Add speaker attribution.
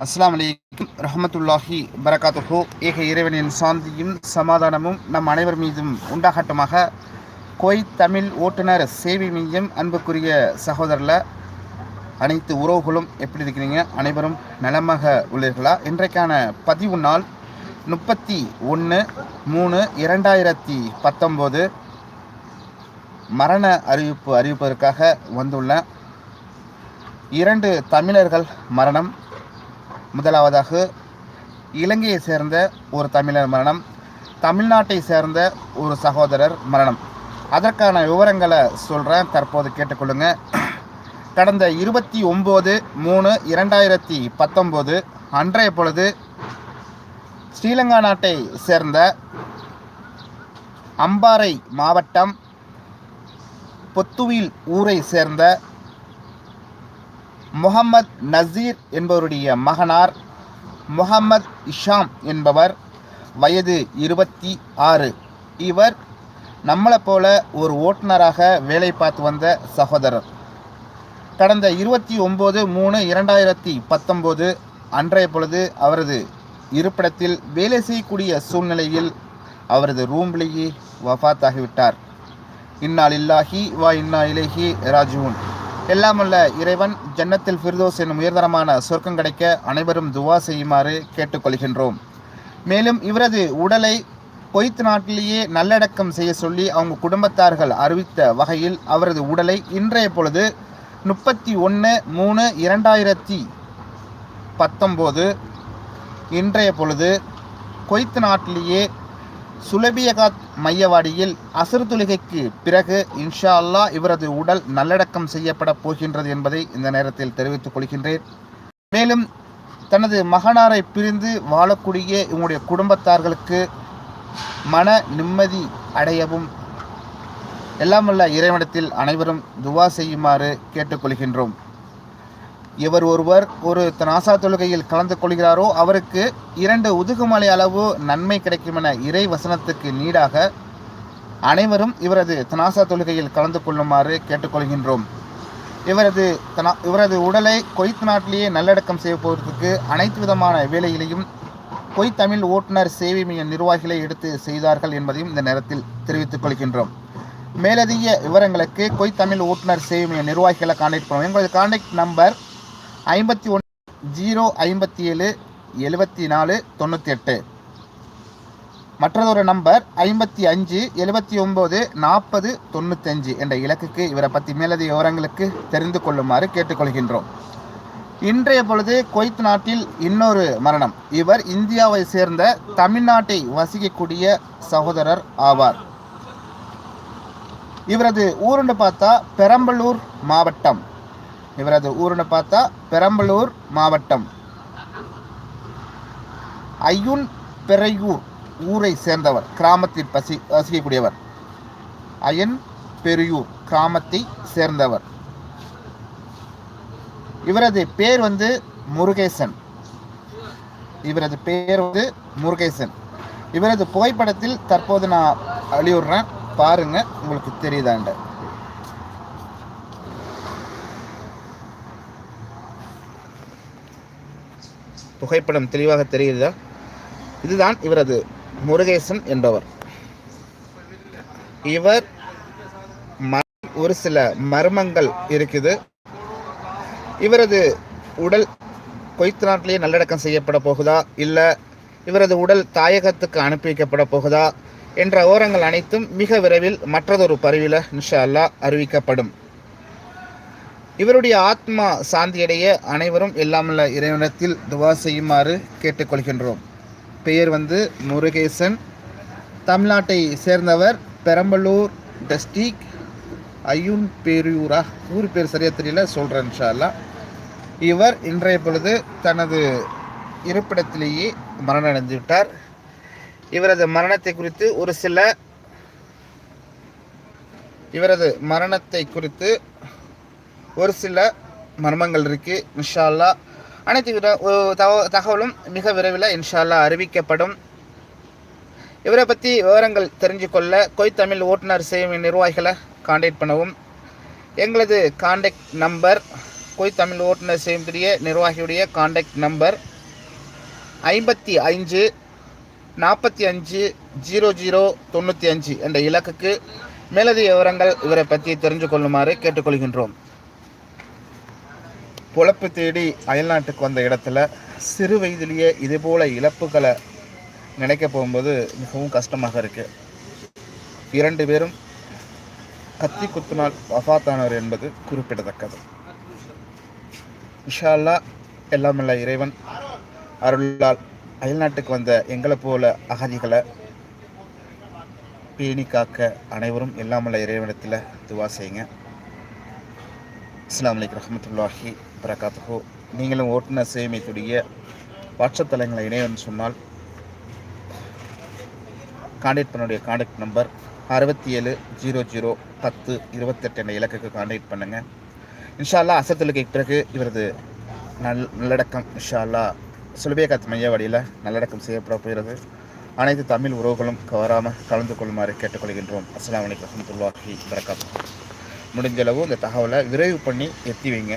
Speaker 1: அஸ்லாம் அலைக்கும் ரஹமத்துல்லாஹி பரகாத்துஹு. ஏக இறைவனின் சாந்தியும் சமாதானமும் நம் அனைவர் மீதும் உண்டாகட்டுமாக. கோய் தமிழ் ஓட்டுநர் சேவை மையம் அன்புக்குரிய சகோதரில் அனைத்து உறவுகளும் எப்படி இருக்கிறீங்க? அனைவரும் நலமாக உள்ளீர்களா? இன்றைக்கான பதிவு நாள் முப்பத்தி ஒன்று மூணு இரண்டாயிரத்தி பத்தொம்போது. மரண அறிவிப்பு அறிவிப்பதற்காக வந்துள்ள இரண்டு தமிழர்கள் மரணம். முதலாவதாக இலங்கையை சேர்ந்த ஒரு தமிழர் மரணம் தமிழ்நாட்டை சேர்ந்த ஒரு சகோதரர் மரணம். அதற்கான விவரங்களை சொல்கிறேன் தற்போது கேட்டுக்கொள்ளுங்க. கடந்த இருபத்தி ஒம்பது மூணு இரண்டாயிரத்தி பத்தொம்போது அன்றைய பொழுது ஸ்ரீலங்கா நாட்டை சேர்ந்த அம்பாறை மாவட்டம் பொத்துவில் ஊரை சேர்ந்த முகமது நசீர் என்பவருடைய மகனார் முகமது இஷாம் என்பவர் வயது இருபத்தி ஆறு. இவர் நம்மளை போல ஒரு ஓட்டுநராக வேலை பார்த்து வந்த சகோதரர். கடந்த இருபத்தி ஒம்பது மூணு இரண்டாயிரத்தி பத்தொம்போது அன்றைய பொழுது அவரது இருப்பிடத்தில் வேலை செய்யக்கூடிய சூழ்நிலையில் அவரது ரூம்லேயே வஃபாத்தாகிவிட்டார் இன்னால் இல்லாஹி வா இன்னா இலேஹி ராஜூன் எல்லாமல்ல இறைவன் ஜன்னத்தில் ஃபிர்தோஸ் என்னும் உயர்தரமான சொர்க்கம் கிடைக்க அனைவரும் துவா செய்யுமாறு கேட்டுக்கொள்கின்றோம். மேலும் இவரது உடலை கொய்த் நாட்டிலேயே நல்லடக்கம் செய்ய சொல்லி அவங்க குடும்பத்தார்கள் அறிவித்த வகையில் அவரது உடலை இன்றைய பொழுது முப்பத்தி ஒன்று மூணு இரண்டாயிரத்தி பத்தொம்போது இன்றைய பொழுது கொய்த் நாட்டிலேயே சுலபியகாத் மையவாடியில் அசர் தொழுகைக்கு பிறகு இன்ஷா அல்லா இவரது உடல் நல்லடக்கம் செய்யப்பட போகின்றது என்பதை இந்த நேரத்தில் தெரிவித்துக் கொள்கின்றேன். மேலும் தனது மகனாரை பிரிந்து வாழக்கூடிய இவங்களுடைய குடும்பத்தார்களுக்கு மன நிம்மதி அடையவும் எல்லாமல்ல இறைவனத்தில் அனைவரும் துவா செய்யுமாறு கேட்டுக்கொள்கின்றோம் இவர் ஒருவர் ஒரு நாசா தொழுகையில் கலந்து கொள்கிறாரோ அவருக்கு இரண்டு உதுகுமலை அளவு நன்மை கிடைக்கும் என இறை வசனத்துக்கு நீடாக அனைவரும் இவரது தனாசா தொழுகையில் கலந்து கொள்ளுமாறு கேட்டுக்கொள்கின்றோம். இவரது தனா இவரது உடலை கொய்த் நாட்டிலேயே நல்லடக்கம் செய்ய அனைத்து விதமான வேலைகளையும் கொய் தமிழ் ஓட்டுநர் சேவை மைய நிர்வாகிகளை எடுத்து செய்தார்கள் என்பதையும் இந்த நேரத்தில் தெரிவித்துக் கொள்கின்றோம். மேலதிக விவரங்களுக்கு கொய் தமிழ் ஓட்டுநர் சேவை மைய நிர்வாகிகளை கான்டாக்ட் பண்ணுவோம். எங்களது கான்டாக்ட் நம்பர் ஐம்பத்தி ஒன்று ஜீரோ ஐம்பத்தி ஏழு எழுபத்தி நாலு தொண்ணூற்றி எட்டு. மற்றதொரு நம்பர் ஐம்பத்தி அஞ்சு எழுபத்தி ஒம்பது நாற்பது தொண்ணூத்தஞ்சு என்ற இலக்குக்கு இவரை பற்றி மேலதிக விவரங்களுக்கு தெரிந்து கொள்ளுமாறு கேட்டுக்கொள்கின்றோம். இன்றைய பொழுது கொய்த் நாட்டில் இன்னொரு மரணம். இவர் இந்தியாவை சேர்ந்த தமிழ்நாட்டை வசிக்கக்கூடிய சகோதரர் ஆவார். இவரது ஊருன்னு பார்த்தா பெரம்பலூர் மாவட்டம். இவரது ஊருன்னு பார்த்தா பெரம்பலூர் மாவட்டம். ஐயுன் பெரையூர் ஊரை சேர்ந்தவர் கிராமத்தில் பசி வசிக்கக்கூடியவர். அயன் பெரியூர் கிராமத்தை சேர்ந்தவர். இவரது பேர் வந்து முருகேசன். இவரது பேர் வந்து முருகேசன். இவரது புகைப்படத்தில் தற்போது நான் அழிவுறேன் பாருங்க உங்களுக்கு தெரியுதாண்ட. புகைப்படம் தெளிவாக தெரிகிறதா? இதுதான் இவரது முருகேசன் என்பவர். இவர் ம- ஒரு சில மர்மங்கள் இருக்குது. இவரது உடல் கொய்த்து நாட்டிலேயே நல்லடக்கம் செய்யப்பட போகுதா? இல்லை இவரது உடல் தாயகத்துக்கு அனுப்பி வைக்கப்பட போகுதா? என்ற ஓரங்கள் அனைத்தும் மிக விரைவில் மற்றதொரு பருவில இன்ஷா அல்லாஹ் அறிவிக்கப்படும். இவருடைய ஆத்மா சாந்தியடைய அனைவரும் எல்லாமல்ல இறைவனத்தில் துவா செய்யுமாறு கேட்டுக்கொள்கின்றோம். பெயர் வந்து முருகேசன். தமிழ்நாட்டை சேர்ந்தவர் பெரம்பலூர் டிஸ்ட்ரிக் ஐயுன் பேரியூரா ஊர் பேர் சரியாக தெரியல சொல்கிறேன் இன்ஷா இவர் இன்றைய பொழுது தனது இருப்பிடத்திலேயே மரணம் அடைந்து விட்டார் இவரது மரணத்தை குறித்து ஒரு சில இவரது மரணத்தை குறித்து ஒரு சில மர்மங்கள் இருக்கு இன்ஷால்லா. அனைத்து வித தகவலும் மிக விரைவில் இன்ஷால்லா அறிவிக்கப்படும். இவரை பற்றி விவரங்கள் தெரிஞ்சுக்கொள்ள கொய் தமிழ் ஓட்டுநர் சேவை நிர்வாகிகளை காண்டாக்ட் பண்ணவும். எங்களது காண்டாக்ட் நம்பர் போய் தமிழ் ஓட்டுநர் சேமித்துடைய நிர்வாகியுடைய காண்டாக்ட் நம்பர் ஐம்பத்தி அஞ்சு நாற்பத்தி அஞ்சு ஜீரோ ஜீரோ தொண்ணூற்றி அஞ்சு என்ற இலக்குக்கு மேலதிக விவரங்கள் இவரை பற்றி தெரிஞ்சு கொள்ளுமாறு கேட்டுக்கொள்கின்றோம். பொழப்பு தேடி அயல்நாட்டுக்கு வந்த இடத்துல சிறு வயதிலேயே இதுபோல இழப்புகளை நினைக்க போகும்போது மிகவும் கஷ்டமாக இருக்குது இரண்டு பேரும் கத்தி குத்தினால் வஃபாத்தானவர் என்பது குறிப்பிடத்தக்கது. இஷால்லா அல்லாஹ் எல்லாமல்ல இறைவன் அருளால் அயல்நாட்டுக்கு வந்த எங்களை போல அகதிகளை பேணி காக்க அனைவரும் எல்லாமல்ல இறைவனத்தில் துவா செய்யுங்க. அஸ்ஸலாமு அலைக்கும் ரஹமத்துல்லாஹி வரகாத்துஹோ நீங்களும் ஓட்டுநர் சேமித்துடைய வாட்ஸ்அப் தளங்களை இணையன்னு சொன்னால் காண்டாக்ட் பண்ணுடைய காண்டாக்ட் நம்பர் அறுபத்தி ஏழு ஜீரோ ஜீரோ பத்து இருபத்தெட்டு என்ற இலக்குக்கு காண்டாக்ட் பண்ணுங்கள் இன்ஷா அல்லாஹ் அசத்துலுக்கு பிறகு இவரது நல் நல்லடக்கம் இன்ஷா அல்லாஹ் சுலபிய காத்து மையவாடியில் நல்லடக்கம் செய்யப்பட போகிறது. அனைத்து தமிழ் உறவுகளும் கவராமல் கலந்து கொள்ளுமாறு கேட்டுக்கொள்கின்றோம். அஸ்லாம் வலைக்கம் ரஹமத்துல்லாஹி வரகாத்துஹு முடிஞ்சளவு இந்த தகவலை விரைவு பண்ணி எத்தி வைங்க.